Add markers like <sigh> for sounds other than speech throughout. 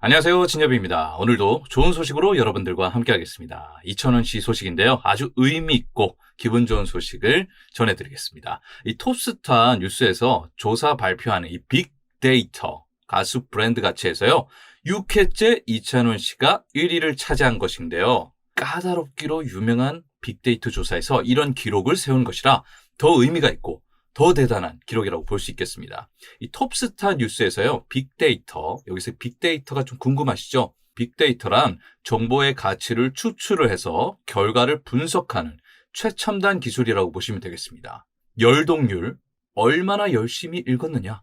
안녕하세요. 진엽입니다. 오늘도 좋은 소식으로 여러분들과 함께하겠습니다. 이천원 씨 소식인데요. 아주 의미 있고 기분 좋은 소식을 전해드리겠습니다. 이 톱스타 뉴스에서 조사 발표하는 이 빅데이터 가수 브랜드 가치에서요. 6회째 이찬원 씨가 1위를 차지한 것인데요. 까다롭기로 유명한 빅데이터 조사에서 이런 기록을 세운 것이라 더 의미가 있고 더 대단한 기록이라고 볼 수 있겠습니다. 이 톱스타 뉴스에서요, 빅데이터, 여기서 빅데이터가 좀 궁금하시죠? 빅데이터란 정보의 가치를 추출을 해서 결과를 분석하는 최첨단 기술이라고 보시면 되겠습니다. 열동률, 얼마나 열심히 읽었느냐,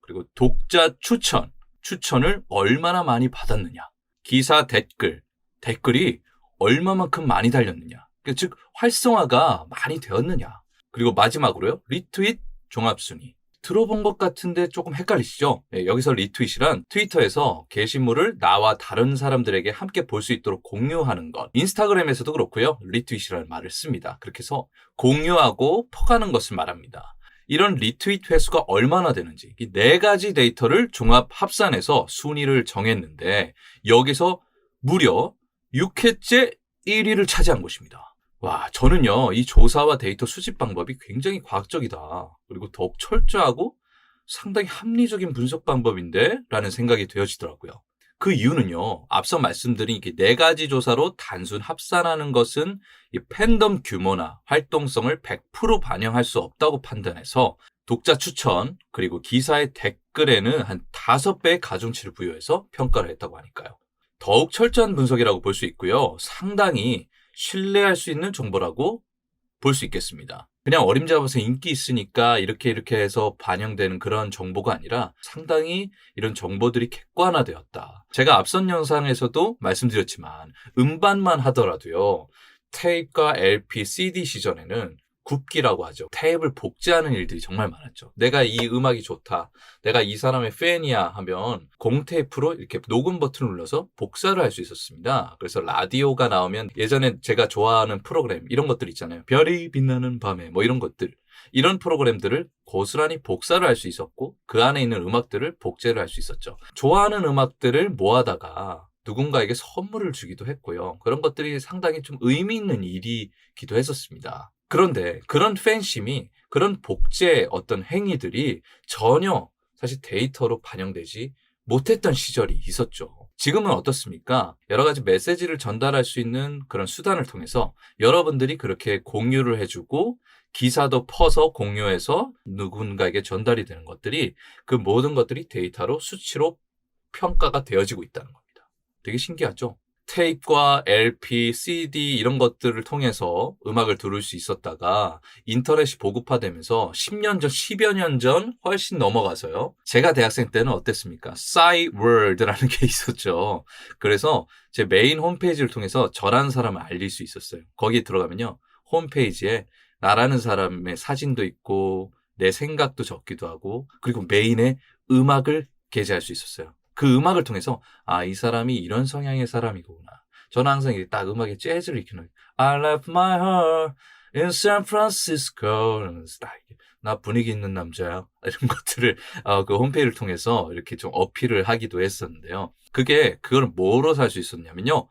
그리고 독자 추천, 추천을 얼마나 많이 받았느냐, 기사 댓글, 댓글이 얼마만큼 많이 달렸느냐, 그러니까 즉 활성화가 많이 되었느냐, 그리고 마지막으로요. 리트윗 종합순위. 들어본 것 같은데 조금 헷갈리시죠? 네, 여기서 리트윗이란 트위터에서 게시물을 나와 다른 사람들에게 함께 볼 수 있도록 공유하는 것. 인스타그램에서도 그렇고요. 리트윗이라는 말을 씁니다. 그렇게 해서 공유하고 퍼가는 것을 말합니다. 이런 리트윗 횟수가 얼마나 되는지 이 네 가지 데이터를 종합 합산해서 순위를 정했는데 여기서 무려 6회째 1위를 차지한 것입니다. 와, 저는요, 이 조사와 데이터 수집 방법이 굉장히 과학적이다. 그리고 더욱 철저하고 상당히 합리적인 분석 방법인데? 라는 생각이 되어지더라고요. 그 이유는요, 앞서 말씀드린 네 가지 조사로 단순 합산하는 것은 이 팬덤 규모나 활동성을 100% 반영할 수 없다고 판단해서 독자 추천, 그리고 기사의 댓글에는 한 5배의 가중치를 부여해서 평가를 했다고 하니까요. 더욱 철저한 분석이라고 볼 수 있고요. 상당히 신뢰할 수 있는 정보라고 볼 수 있겠습니다. 그냥 어림잡아서 인기 있으니까 이렇게 이렇게 해서 반영되는 그런 정보가 아니라 상당히 이런 정보들이 객관화되었다. 제가 앞선 영상에서도 말씀드렸지만 음반만 하더라도요. 테이프과 LP, CD 시전에는 굽기라고 하죠. 테이프를 복제하는 일들이 정말 많았죠. 내가 이 음악이 좋다. 내가 이 사람의 팬이야 하면 공테이프로 이렇게 녹음 버튼을 눌러서 복사를 할 수 있었습니다. 그래서 라디오가 나오면 예전에 제가 좋아하는 프로그램 이런 것들 있잖아요. 별이 빛나는 밤에 뭐 이런 것들. 이런 프로그램들을 고스란히 복사를 할 수 있었고 그 안에 있는 음악들을 복제를 할 수 있었죠. 좋아하는 음악들을 모아다가 누군가에게 선물을 주기도 했고요. 그런 것들이 상당히 좀 의미 있는 일이기도 했었습니다. 그런데 그런 팬심이 그런 복제 어떤 행위들이 전혀 사실 데이터로 반영되지 못했던 시절이 있었죠. 지금은 어떻습니까? 여러 가지 메시지를 전달할 수 있는 그런 수단을 통해서 여러분들이 그렇게 공유를 해주고 기사도 퍼서 공유해서 누군가에게 전달이 되는 것들이 그 모든 것들이 데이터로 수치로 평가가 되어지고 있다는 겁니다. 되게 신기하죠? 테이프와 LP, CD 이런 것들을 통해서 음악을 들을 수 있었다가 인터넷이 보급화되면서 10년 전, 10여 년 전 훨씬 넘어가서요. 제가 대학생 때는 어땠습니까? 싸이월드라는 <laughs> 게 있었죠. 그래서 제 메인 홈페이지를 통해서 저라는 사람을 알릴 수 있었어요. 거기 들어가면요. 홈페이지에 나라는 사람의 사진도 있고 내 생각도 적기도 하고 그리고 메인에 음악을 게재할 수 있었어요. 그 음악을 통해서 아 이 사람이 이런 성향의 사람이구나. 저는 항상 딱 음악에 재즈를 익히는 I left my heart in San Francisco 이러면서 딱 나 분위기 있는 남자야 <laughs> 이런 것들을 어, 그 홈페이지를 통해서 이렇게 좀 어필을 하기도 했었는데요. 그게 그걸 뭐로 살 수 있었냐면요.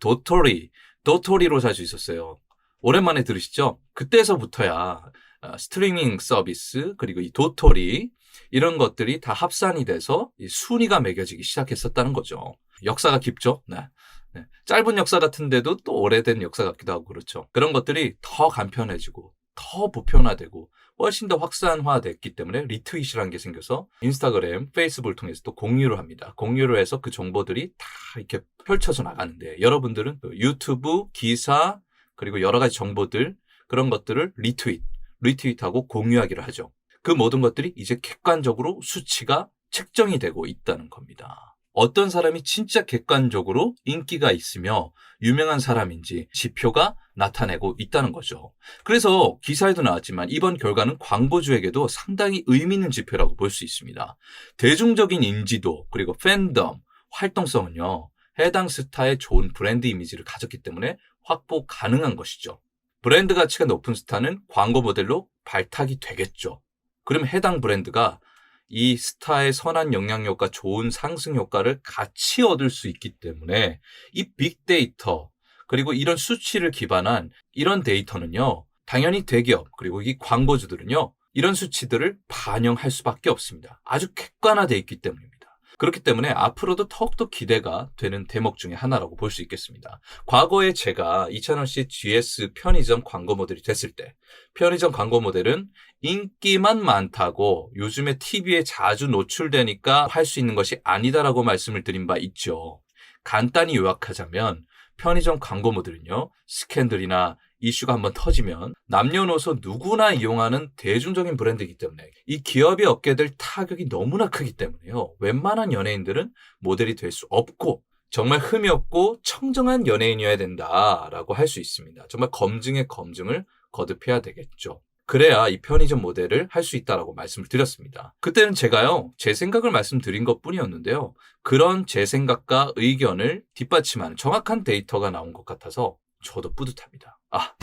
도토리 도토리로 살 수 있었어요. 오랜만에 들으시죠? 그때서부터야 어, 스트리밍 서비스 그리고 이 도토리 이런 것들이 다 합산이 돼서 순위가 매겨지기 시작했었다는 거죠. 역사가 깊죠? 네. 네. 짧은 역사 같은데도 또 오래된 역사 같기도 하고 그렇죠. 그런 것들이 더 간편해지고 더 보편화되고 훨씬 더 확산화됐기 때문에 리트윗이라는 게 생겨서 인스타그램, 페이스북을 통해서 또 공유를 합니다. 공유를 해서 그 정보들이 다 이렇게 펼쳐져 나가는데 여러분들은 유튜브, 기사, 그리고 여러 가지 정보들 그런 것들을 리트윗, 리트윗하고 공유하기를 하죠. 그 모든 것들이 이제 객관적으로 수치가 책정이 되고 있다는 겁니다. 어떤 사람이 진짜 객관적으로 인기가 있으며 유명한 사람인지 지표가 나타내고 있다는 거죠. 그래서 기사에도 나왔지만 이번 결과는 광고주에게도 상당히 의미 있는 지표라고 볼 수 있습니다. 대중적인 인지도 그리고 팬덤, 활동성은요. 해당 스타의 좋은 브랜드 이미지를 가졌기 때문에 확보 가능한 것이죠. 브랜드 가치가 높은 스타는 광고 모델로 발탁이 되겠죠. 그럼 해당 브랜드가 이 스타의 선한 영향력과 좋은 상승 효과를 같이 얻을 수 있기 때문에 이 빅데이터 그리고 이런 수치를 기반한 이런 데이터는요. 당연히 대기업 그리고 이 광고주들은요. 이런 수치들을 반영할 수밖에 없습니다. 아주 객관화되어 있기 때문입니다. 그렇기 때문에 앞으로도 더욱더 기대가 되는 대목 중에 하나라고 볼 수 있겠습니다. 과거에 제가 이찬원 씨 GS 편의점 광고 모델이 됐을 때 편의점 광고 모델은 인기만 많다고 요즘에 TV에 자주 노출되니까 할 수 있는 것이 아니다라고 말씀을 드린 바 있죠. 간단히 요약하자면 편의점 광고 모델은요, 스캔들이나 이슈가 한번 터지면 남녀노소 누구나 이용하는 대중적인 브랜드이기 때문에 이 기업이 얻게 될 타격이 너무나 크기 때문에요. 웬만한 연예인들은 모델이 될 수 없고 정말 흠이 없고 청정한 연예인이어야 된다라고 할 수 있습니다. 정말 검증의 검증을 거듭해야 되겠죠. 그래야 이 편의점 모델을 할 수 있다라고 말씀을 드렸습니다. 그때는 제가요, 제 생각을 말씀드린 것 뿐이었는데요. 그런 제 생각과 의견을 뒷받침하는 정확한 데이터가 나온 것 같아서 저도 뿌듯합니다. 아,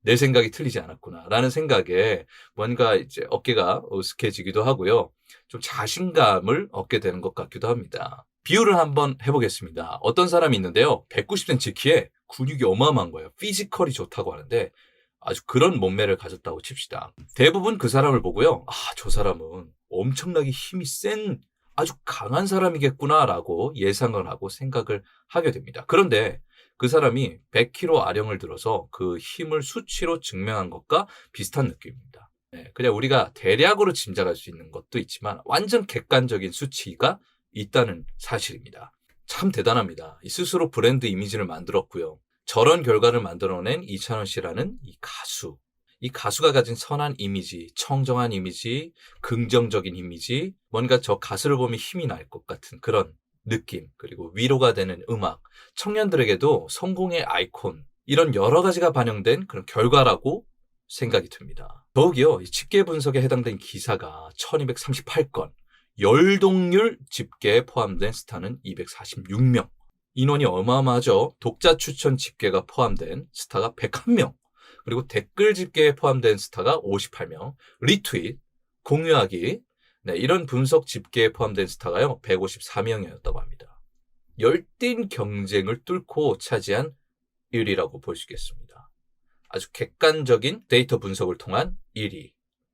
내 생각이 틀리지 않았구나. 라는 생각에 뭔가 이제 어깨가 으스해지기도 하고요. 좀 자신감을 얻게 되는 것 같기도 합니다. 비유를 한번 해보겠습니다. 어떤 사람이 있는데요. 190cm 키에 근육이 어마어마한 거예요. 피지컬이 좋다고 하는데 아주 그런 몸매를 가졌다고 칩시다. 대부분 그 사람을 보고요. 아, 저 사람은 엄청나게 힘이 센 아주 강한 사람이겠구나라고 예상을 하고 생각을 하게 됩니다. 그런데 그 사람이 100kg 아령을 들어서 그 힘을 수치로 증명한 것과 비슷한 느낌입니다. 네, 그냥 우리가 대략으로 짐작할 수 있는 것도 있지만 완전 객관적인 수치가 있다는 사실입니다. 참 대단합니다. 이 스스로 브랜드 이미지를 만들었고요. 저런 결과를 만들어낸 이찬원 씨라는 이 가수. 이 가수가 가진 선한 이미지, 청정한 이미지, 긍정적인 이미지, 뭔가 저 가수를 보면 힘이 날 것 같은 그런 느낌, 그리고 위로가 되는 음악, 청년들에게도 성공의 아이콘, 이런 여러 가지가 반영된 그런 결과라고 생각이 듭니다. 더욱이요, 이 집계 분석에 해당된 기사가 1238건, 열동률 집계에 포함된 스타는 246명, 인원이 어마어마하죠. 독자 추천 집계가 포함된 스타가 101명, 그리고 댓글 집계에 포함된 스타가 58명, 리트윗, 공유하기, 네, 이런 분석 집계에 포함된 스타가요, 154명이었다고 합니다. 열띤 경쟁을 뚫고 차지한 1위라고 볼 수 있겠습니다. 아주 객관적인 데이터 분석을 통한 1위.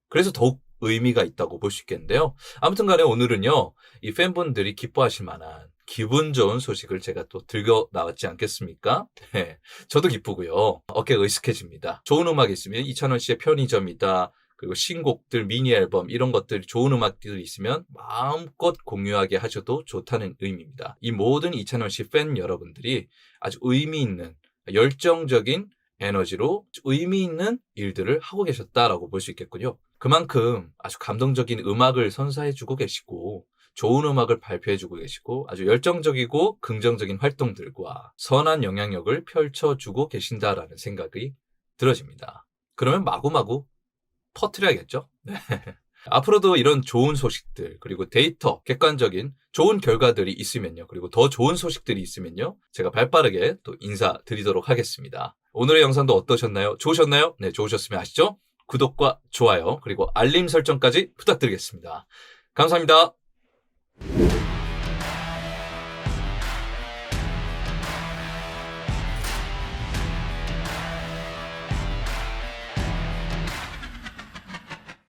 그래서 더욱 의미가 있다고 볼 수 있겠는데요. 아무튼 간에 오늘은요, 이 팬분들이 기뻐하실 만한 기분 좋은 소식을 제가 또 들고 나왔지 않겠습니까? <laughs> 네, 저도 기쁘고요. 어깨가 으스해집니다. 좋은 음악 있으면 이찬원 씨의 편의점이다. 그리고 신곡들, 미니 앨범 이런 것들 좋은 음악들이 있으면 마음껏 공유하게 하셔도 좋다는 의미입니다. 이 모든 이찬원 씨 팬 여러분들이 아주 의미 있는 열정적인 에너지로 의미 있는 일들을 하고 계셨다라고 볼 수 있겠군요. 그만큼 아주 감동적인 음악을 선사해주고 계시고 좋은 음악을 발표해주고 계시고 아주 열정적이고 긍정적인 활동들과 선한 영향력을 펼쳐주고 계신다라는 생각이 들어집니다. 그러면 마구마구 퍼트려야겠죠? 네. <laughs> 앞으로도 이런 좋은 소식들, 그리고 데이터, 객관적인 좋은 결과들이 있으면요. 그리고 더 좋은 소식들이 있으면요. 제가 발 빠르게 또 인사드리도록 하겠습니다. 오늘의 영상도 어떠셨나요? 좋으셨나요? 네, 좋으셨으면 아시죠? 구독과 좋아요, 그리고 알림 설정까지 부탁드리겠습니다. 감사합니다. you